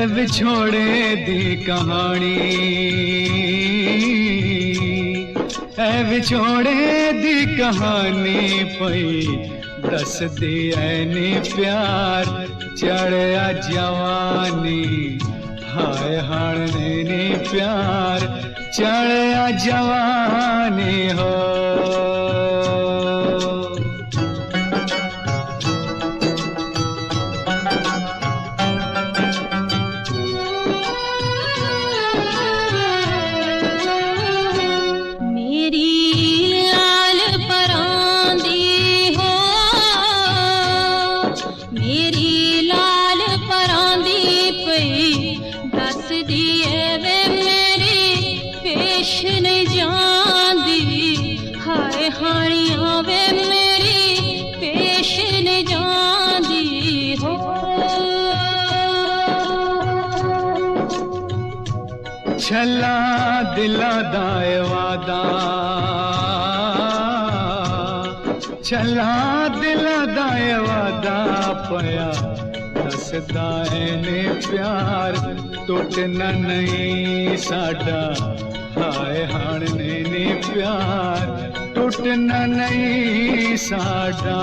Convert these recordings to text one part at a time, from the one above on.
है बिछोड़े दी कहानी। है बिछोड़े दी कहानी, पई दस दी प्यार, चढ़या जवानी। हाय हाड़ने ने प्यार, चढ़या जवानी हो। ਦੱਸਦਾ ਏ ਨੇ ਪਿਆਰ ਟੁੱਟਣਾ ਨਹੀਂ ਸਾਡਾ ਹਾਏ ਹਾਣ ਨੇ ਨੇ ਪਿਆਰ ਟੁੱਟਣਾ ਨਹੀਂ ਸਾਡਾ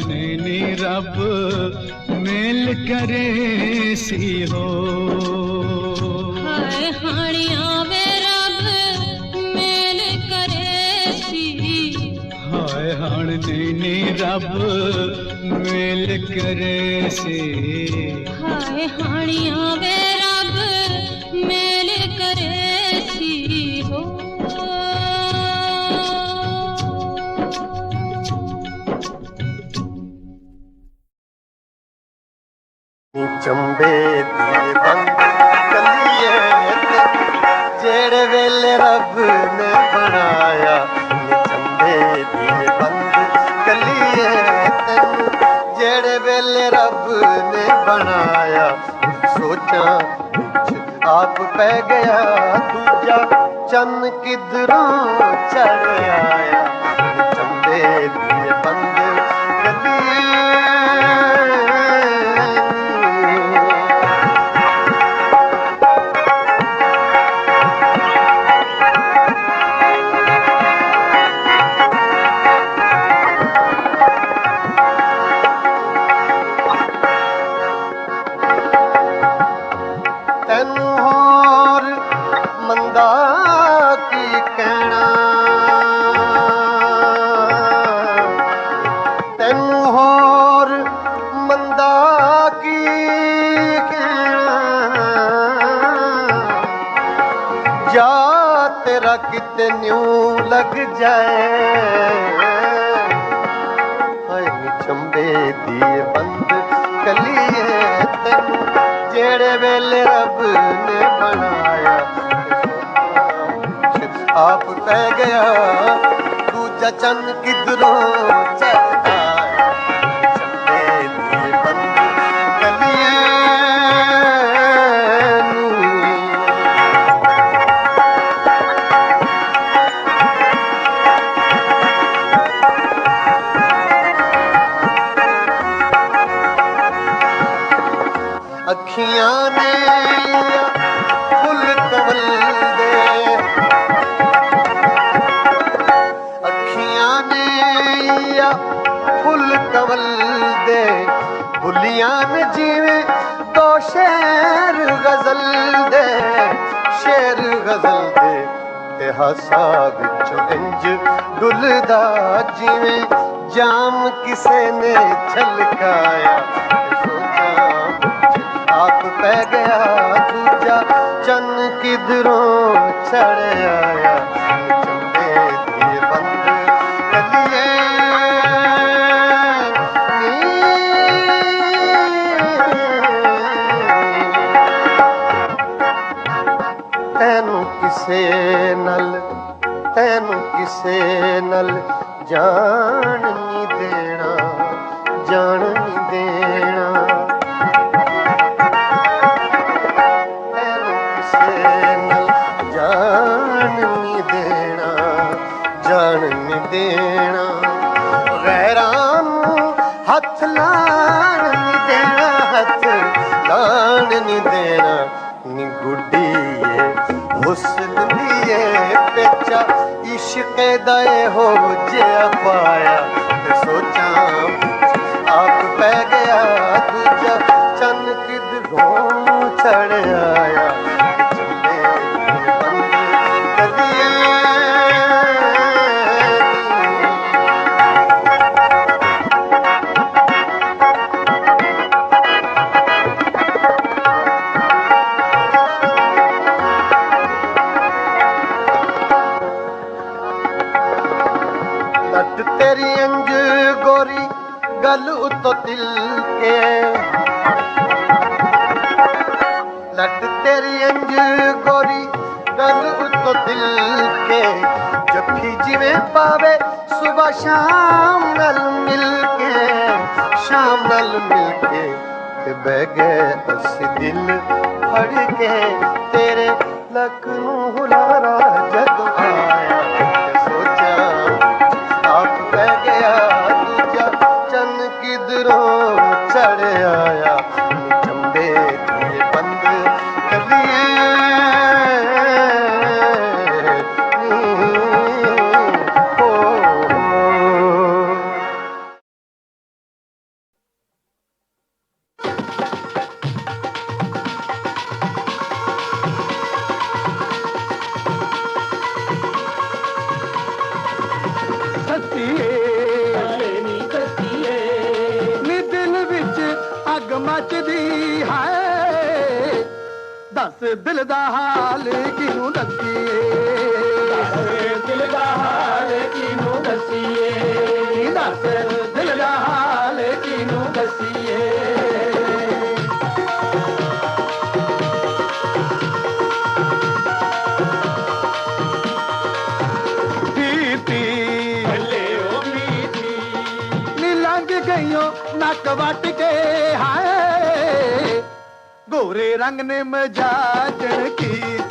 ਹਾਏ ਹਾਣ ਨੇ ਨੀ ਰੱਬ ਮੇਲ ਕਰੇ ਸੀ ਹੋ ਹਾਏ ਹਾਣੀਆਂ ਵੇ ਰੱਬ ਮੇਲ ਕਰੇ ਸੀ ਹਾਏ ਹਾਣ ਨੇ ਨੀ ਰੱਬ ਮੇਲ ਚੰਬੇ ਦੀ ਬੰਦ ਕੱਲੀਏ ਜਿਹੜੇ ਵੇਲੇ ਰੱਬ ਨੇ ਬਣਾਇਆ ਚੰਬੇ ਦੀ ਬੰਦ ਕੱਲੀਏ ਤੈਨੂੰ ਜਿਹੜੇ ਵੇਲੇ ਰੱਬ ਨੇ ਬਣਾਇਆ, ਸੋਚਾਂ ਵਿੱਚ ਆਪ ਪੈ ਗਿਆ। ਦੂਜਾ ਚੰਨ ਕਿਧਰੋਂ ਚੜ ਆਇਆ। ਵੇਲੇ ਰੱਬ ਨੇ ਬਣਾਇਆ। ਆਪ ਪੈ ਗਿਆ ਦੂਜਾ ਚੰਨ ਕਿਧਰੋਂ चवल दे। बुलियान जीवे तो शेर गज़ल दे। शेर गज़ल दे, तेहा साग चुंज डुलदा जीवे। जाम किसे ने छलकाया? आप पै गया, दूजा चन किधरों चढ़ आया? ਤੈਨੂੰ ਕਿਸੇ ਨਾਲ ਜਾਣ ਨਹੀਂ ਦੇਣਾ। ਜਾਣ ਕੇ ਦਏ ਹੋ ਪਾਇਆ ਨਾਲ ਮਿਲ ਕੇ ਤੇ ਬਹਿ ਗਏ ਅਸੀਂ ਦਿਲ ਫੜ ਕੇ ਤੇਰੇ ਲੱਕ ਨੂੰ ਹੁਲਾਰਾ ਜਦੋਂ ਆਇਆ। ਦੱਸ ਦਿਲ ਦਾ ਹਾਲ ਕਿਨੂੰ ਦੱਸੀਏ ਦੱਸ ਦਿਲ ਦਾ ਹਾਲ ਕਿਨੂੰ ਦੱਸੀਏ ਨੀ ਦੱਸ ਦਿਲ ਦਾ ਹਾਲ ਕਿਨੂੰ ਦੱਸੀਏ ਪੀਤੀ ਬੱਲੇ ਓ ਪੀਤੀ ਨੀ ਲੰਘ ਗਈਓ ਨੱਕ ਵੱਟ ਕੇ ਹਾਏ गोरे रंग ने मजाज की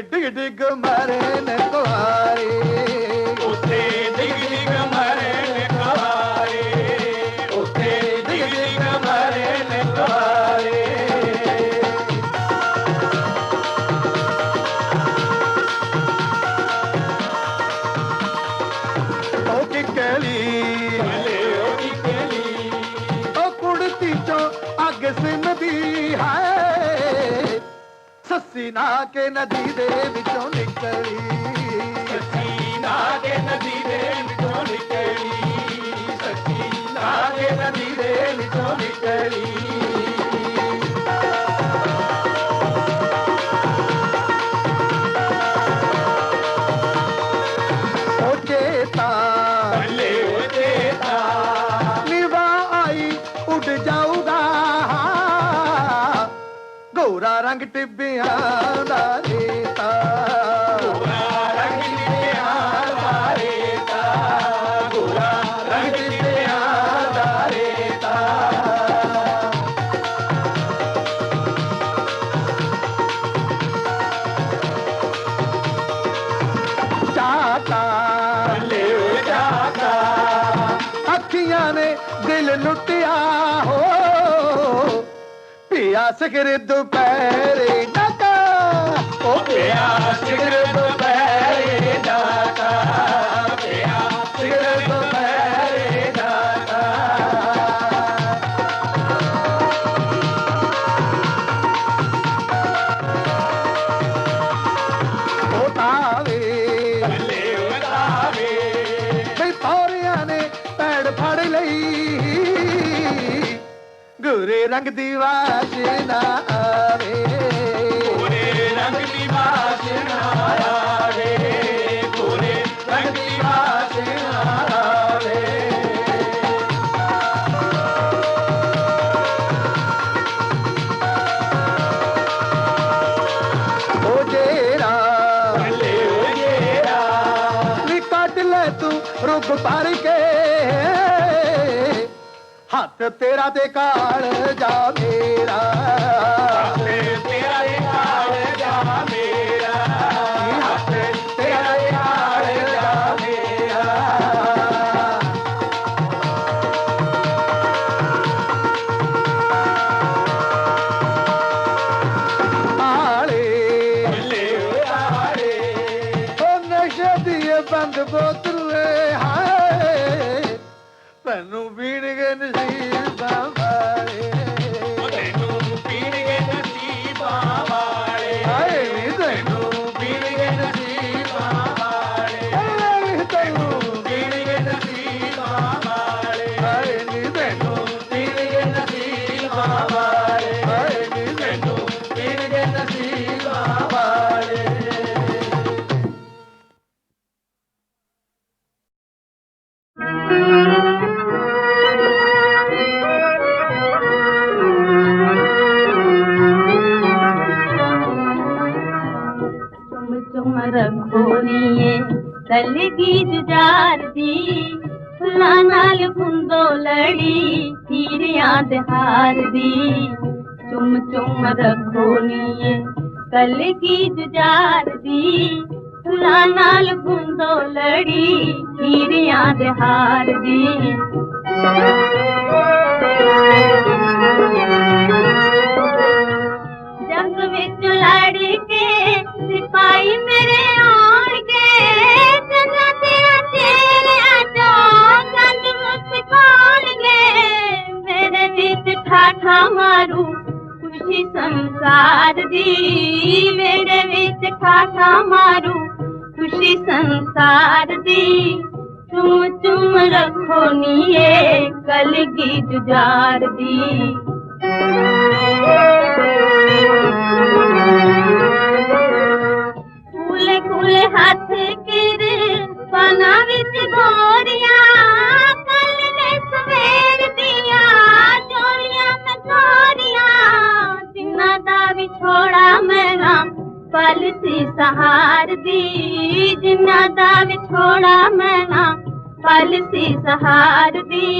எட்டு இடுக்கு மரே நெக்குவாரே ਸੱਸੀ ਕੇ ਨਦੀ ਦੇ ਵਿੱਚੋਂ ਨਿਕਲੀ। ਸੱਸੀ ਕੇ ਨਦੀ ਦੇ ਵਿੱਚੋਂ ਨਿਕਲੀ। ਸੱਸੀ ਕੇ ਨਦੀ ਰੰਗ ਟਿੱਬਿਆਂ ਦਾ ਰੇਤਾ ਸਿਖਰ ਦੁਪਹਿਰੇ ਡਾਕਾ ਉਹ ਪਿਆ ਸਿਖਰ ਦੁਪਹਿਰੇ ਡਾਕਾ ਪਿਆ ਸਿਖਰ ਦੁਪਹਿਰੇ ਡਾਕਾ ਉਹ ਤਾਵੇ। ਬੱਲੇ ਉਹ ਤਾਵੇ। ਬਈ ਤਾਰਿਆਂ ਨੇ ਪੈੜ ਫੜ ਲਈ। ਗੋਰੇ ਰੰਗ ਦੀ ਵਾਸ਼ਨਾ ਰੁੱਗ ਕੇ ਹੱਥ ਤੇਰਾ ਤੇ ਕਾਲ ਜਾ ਮੇਰਾ। कुंदो लड़ी फिर याद हार दी। चुम चुम रखो लिए, कल की जुजार दी। तुला नाल कुंदो लड़ी फिर याद हार दी। जग विच लड़ के सिपाही मेरे आ ठामारू खुशी संसार दी। मेरे विच ठाठा मारू, खुशी संसार दी। तुम तुम रखो निये कल की जुजार दी। खुले खुले हाथ किर पना विच गोरिया, कल ने सवेर दिया जोड़िया छोरिया दावी छोड़ा मैं पलसी सहार दी। जिन्ना दावी छोड़ा मैं पलसी सहार दी।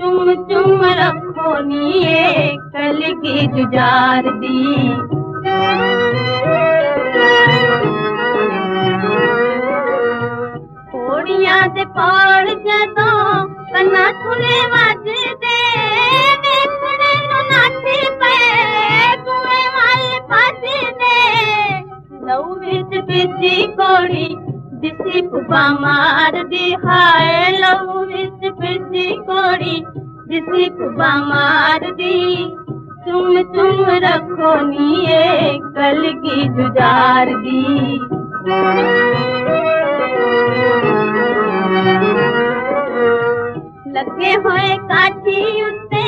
चुम चुम रखो निये कल की जुजार दी। पौड़ियाँ ते पौड़ जदों कन्ना सुने वाजे पेशी कोड़ी दिसी हाय लहू विच पेशी कोड़ी मार दी। तुम रखो नी कल की जुजार दी। लगे हुए काठी उत्ते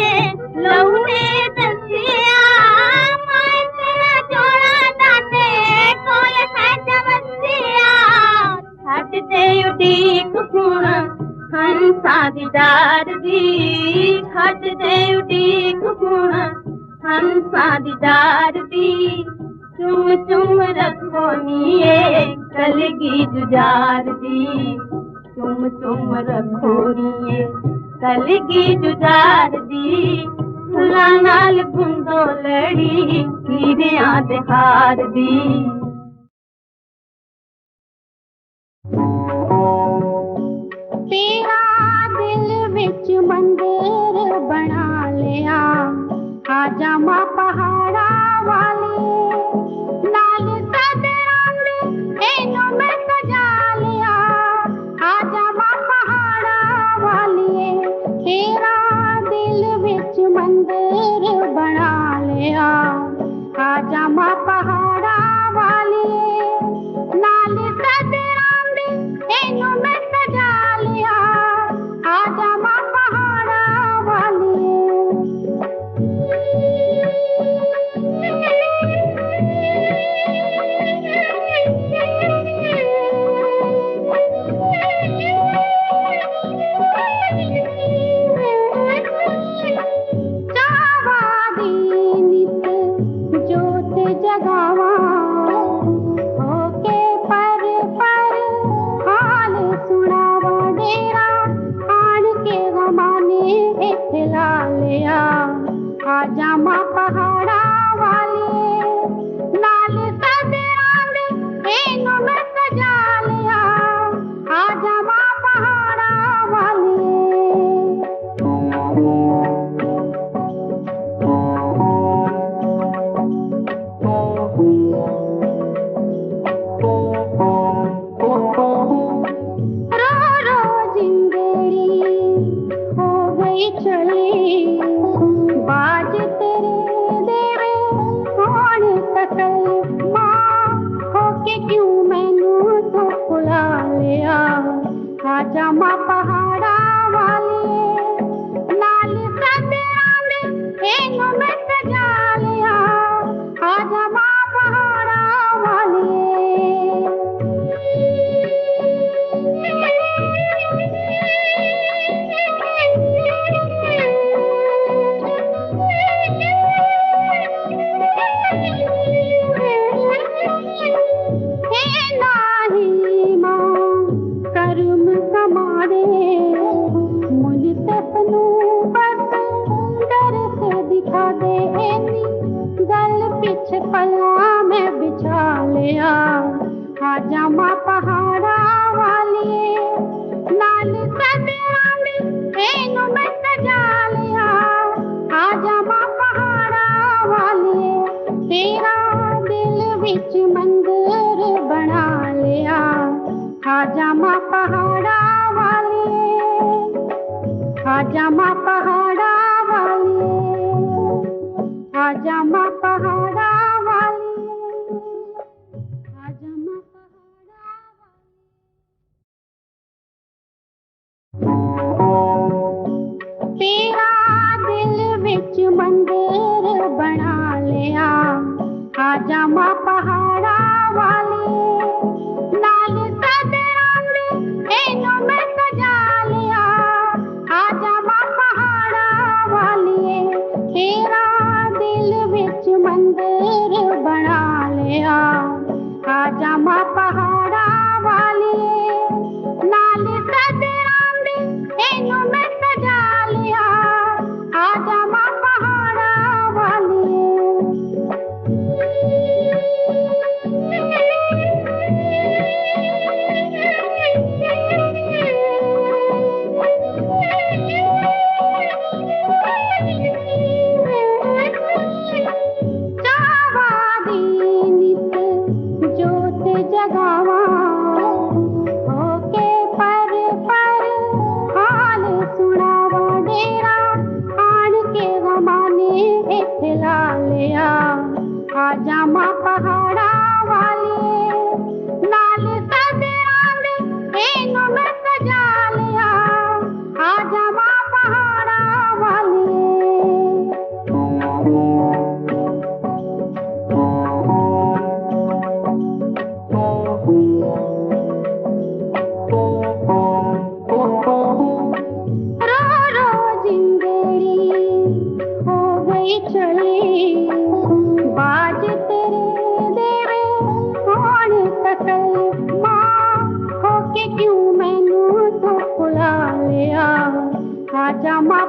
सादीदार दी खट दे उडी कुण हम सादीदार दी चुम चुम रखो निये कलगी जुजार दी चुम चुम रखो निये कलगी जुजार दी फुला नाल गुंदो लड़ी हीरिया हार दी। मंदिर बना लिया। आजा माँ पहाड़ा वाले डुअर बना लिया। हाजामा पहाड़ा वाले। हाजामा पहाड़ा वाले। हाजामा पहाड़ा वाले। हाजामा पहाड़ा तेरा दिल मंदिर बना लिया। Friday. मा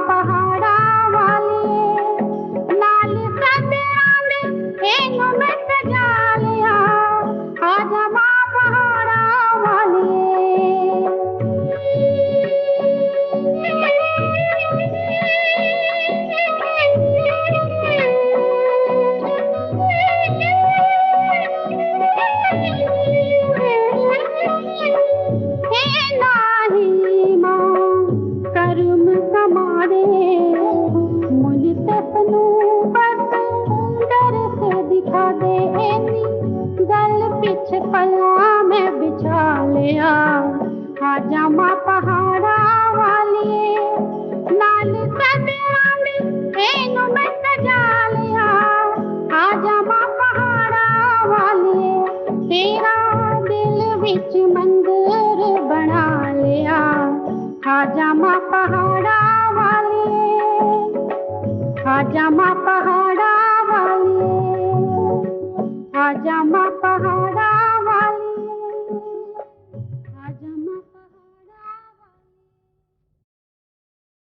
पलवा में बिछा लिया। हाजमा पहाड़ा वाली। लाल सदिया हाजमा पहाड़ा वाली। तेरा दिल मंदिर बना लिया। हाजमा पहाड़ा वाली। हाजमा